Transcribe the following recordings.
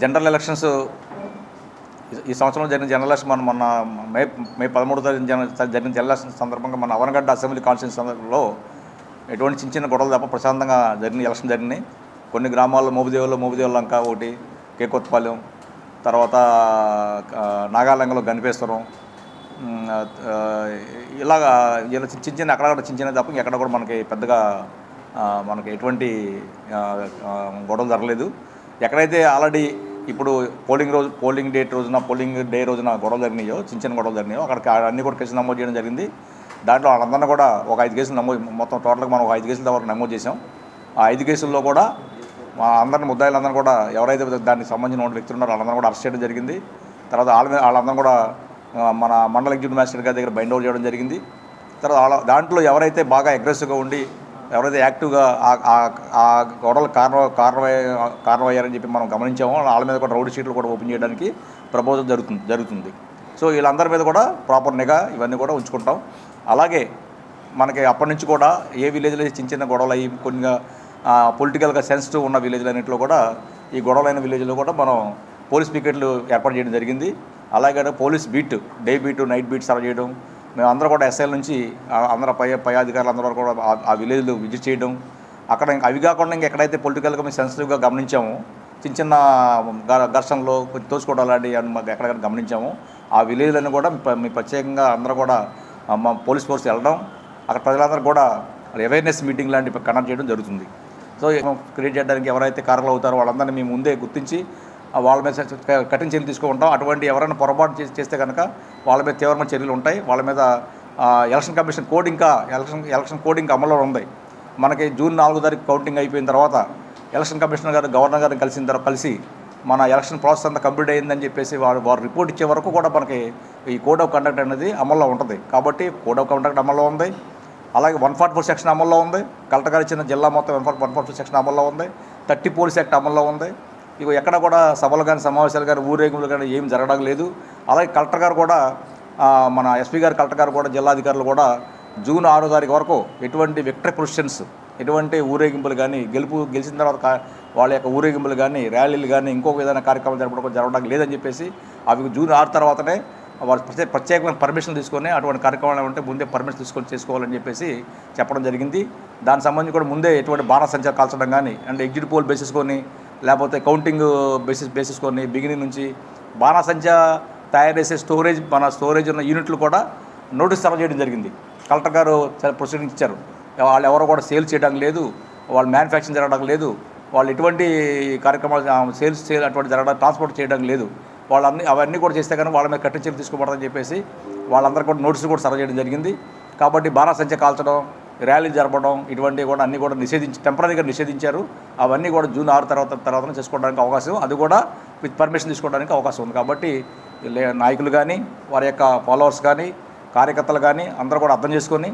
General elections ఈ- సంవత్సరం జరిగిన జనరల్ ఎలక్షన్ మన మొన్న మే మే పదమూడు తారీఖు జన జరిగిన జనరల్ ఎలక్షన్ సందర్భంగా మన అవనగడ్డ అసెంబ్లీ కాన్స్టిట్యూన్సీ సందర్భంలో ఎటువంటి చిన్న చిన్న గొడవలు తప్ప ప్రశాంతంగా జరిగిన ఎలక్షన్ జరిగినాయి. కొన్ని గ్రామాల్లో మోబుదేవుల్లో మోబుదేవుల లంక ఒకటి కేకొత్తపాలెం తర్వాత నాగాలంగలో గనిపేశ్వరం ఇలాగా ఇలా చిన్న చిన్న చిన్న అక్కడక్కడ చిన్న చిన్న తప్ప ఎక్కడ కూడా మనకి పెద్దగా మనకి ఎటువంటి గొడవలు జరగలేదు. ఎక్కడైతే ఆల్రెడీ ఇప్పుడు పోలింగ్ రోజు పోలింగ్ డేట్ రోజున పోలింగ్ డే రోజున గొడవలు జరిగినాయో చిన్న చిన్న గొడవలు జరిగినాయో అక్కడ అన్ని కూడా కేసులు నమోదు చేయడం జరిగింది. దాంట్లో వాళ్ళందరినీ కూడా ఒక ఐదు కేసులు నమోదు మొత్తం టోటల్గా మనం ఒక ఐదు కేసుల వరకు నమోదు చేసాం ఆ ఐదు కేసుల్లో కూడా మా అందరిని ముద్దాయిలందరూ కూడా ఎవరైతే దానికి సంబంధించిన వ్యక్తులు ఉన్నారో వాళ్ళందరూ కూడా అరెస్ట్ చేయడం జరిగింది. తర్వాత వాళ్ళ మీద వాళ్ళందరూ కూడా మన మండల ఎగ్జిక్యూటివ్ మ్యాజిస్ట్రేట్ గారి దగ్గర బైండ్ అవుట్ చేయడం జరిగింది. తర్వాత వాళ్ళ దాంట్లో ఎవరైతే బాగా అగ్రెసివ్గా ఉండి ఎవరైతే యాక్టివ్గా ఆ- గొడవలు కారణం కారణమై కారణమయ్యారని చెప్పి మనం గమనించామో వాళ్ళ మీద కూడా రోడ్డు షీట్లు కూడా ఓపెన్ చేయడానికి ప్రపోజల్ జరుగుతుంది జరుగుతుంది. సో వీళ్ళందరి మీద కూడా ప్రాపర్ నిఘా ఇవన్నీ కూడా ఉంచుకుంటాం. అలాగే మనకి అప్పటి నుంచి కూడా ఏ విలేజ్లో చిన్న చిన్న గొడవలు అయ్యి కొన్ని పొలిటికల్గా సెన్సిటివ్ ఉన్న విలేజ్లు అన్నింటిలో కూడా ఈ గొడవలైన విలేజ్లో కూడా మనం పోలీస్ పికెట్లు ఏర్పాటు చేయడం జరిగింది. అలాగే police beat day beat night beat serve చేయడం మేము అందరూ కూడా ఎస్ఐల నుంచి అందరూ పై పై అధికారులు అందరూ కూడా ఆ- విలేజ్లు విజిట్ చేయడం. అక్కడ ఇంకా అవి కాకుండా ఇంకా ఎక్కడైతే పొలిటికల్గా మేము సెన్సిటివ్గా గమనించామో చిన్న చిన్న ఘర్షణలు కొంచెం తోసుకోవడం లాంటివి అని మాకు ఎక్కడెక్కడ గమనించాము ఆ విలేజ్లను కూడా మీ- ప్రత్యేకంగా అందరూ కూడా మా పోలీస్ ఫోర్స్ వెళ్ళడం అక్కడ ప్రజలందరూ కూడా అవేర్నెస్ మీటింగ్ లాంటివి కండక్ట్ చేయడం జరుగుతుంది. సో క్రియేట్ చేయడానికి ఎవరైతే కారకులు అవుతారో వాళ్ళందరినీ మేము ముందే గుర్తించి వాళ్ళ మీద కఠిన చర్యలు తీసుకుంటాం అటువంటి ఎవరైనా పొరపాటు చేస్తే కనుక వాళ్ళ మీద తీవ్రమైన చర్యలు ఉంటాయి. వాళ్ళ మీద ఎలక్షన్ కమిషన్ కోడ్ ఇంకా ఎలక్షన్ ఎలక్షన్ కోడ్ ఇంకా అమల్లో ఉంది. మనకి జూన్ నాలుగో తారీఖు కౌంటింగ్ అయిపోయిన తర్వాత ఎలక్షన్ కమిషనర్ గారు గవర్నర్ గారిని కలిసిన తర్వాత కలిసి మన ఎలక్షన్ ప్రాసెస్ అంతా కంప్లీట్ అయిందని చెప్పేసి వారు వారు రిపోర్ట్ ఇచ్చే వరకు కూడా మనకి ఈ కోడ్ ఆఫ్ కండక్ట్ అనేది అమల్లో ఉంటుంది. కాబట్టి కోడ్ ఆఫ్ కండక్ట్ అమల్లో ఉంది. అలాగే వన్ ఫార్టీ ఫోర్ సెక్షన్ అమల్లో ఉంది. కలెక్టర్ గారు ఇచ్చిన జిల్లా మొత్తం one forty one forty section అమల్లో ఉంది. థర్టీ పోలీస్ యాక్ట్ అమల్లో ఉంది. ఇక ఎక్కడ కూడా సభలు కానీ సమావేశాలు కానీ ఊరేగింపులు కానీ ఏం జరగడం లేదు. అలాగే కలెక్టర్ గారు కూడా మన ఎస్పీ గారు కలెక్టర్ గారు కూడా జిల్లాధికారులు కూడా జూన్ ఆరో తారీఖు వరకు ఎటువంటి విక్టరీ పొజిషన్స్ ఎటువంటి ఊరేగింపులు కానీ గెలుపు గెలిచిన తర్వాత వాళ్ళ యొక్క ఊరేగింపులు కానీ ర్యాలీలు కానీ ఇంకొక విధమైన కార్యక్రమాలు జరపడం జరగడం లేదని చెప్పేసి అవి జూన్ ఆరు తర్వాతనే వాళ్ళు ప్రత్యేక ప్రత్యేకమైన పర్మిషన్ తీసుకొని అటువంటి కార్యక్రమాలు ఉంటే ముందే పర్మిషన్ తీసుకొని చేసుకోవాలని చెప్పేసి చెప్పడం జరిగింది. దానికి సంబంధించి కూడా ముందే ఎటువంటి బాణసంచా కాల్చడం కానీ అంటే ఎగ్జిట్ పోల్ బేసిస్కొని లేకపోతే కౌంటింగ్ బేసిస్ బేసిస్కొని బిగినింగ్ నుంచి బాణాసంచ తయారు చేసే స్టోరేజ్ మన స్టోరేజ్ ఉన్న యూనిట్లు కూడా నోటీస్ సర్వ్ చేయడం జరిగింది. కలెక్టర్ గారు ప్రొసీడింగ్ ఇచ్చారు. వాళ్ళు ఎవరో కూడా సేల్ చేయడం లేదు వాళ్ళు మ్యానుఫ్యాక్చరింగ్ జరగడం లేదు వాళ్ళు ఎటువంటి కార్యక్రమాలు సేల్స్ సేల్ అటువంటి జరగడం ట్రాన్స్పోర్ట్ చేయడం లేదు. వాళ్ళన్ని అవన్నీ కూడా చేస్తే కానీ వాళ్ళ మీద కట్టిన చర్యలు తీసుకోబడదని చెప్పేసి వాళ్ళందరూ కూడా నోటీసులు కూడా సర్వ్ చేయడం జరిగింది. కాబట్టి బాణాసంచ కాల్చడం ర్యాలీ జరపడం ఇటువంటివి కూడా అన్నీ కూడా నిషేధించి టెంపరీగా నిషేధించారు. అవన్నీ కూడా జూన్ ఆరు తర్వాత తర్వాత చేసుకోవడానికి అవకాశం అది కూడా విత్ పర్మిషన్ తీసుకోవడానికి అవకాశం ఉంది. కాబట్టి నాయకులు కానీ వారి యొక్క ఫాలోవర్స్ కానీ కార్యకర్తలు కానీ అందరూ కూడా అర్థం చేసుకొని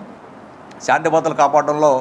శాంతి భద్రతలు కాపాడడంలో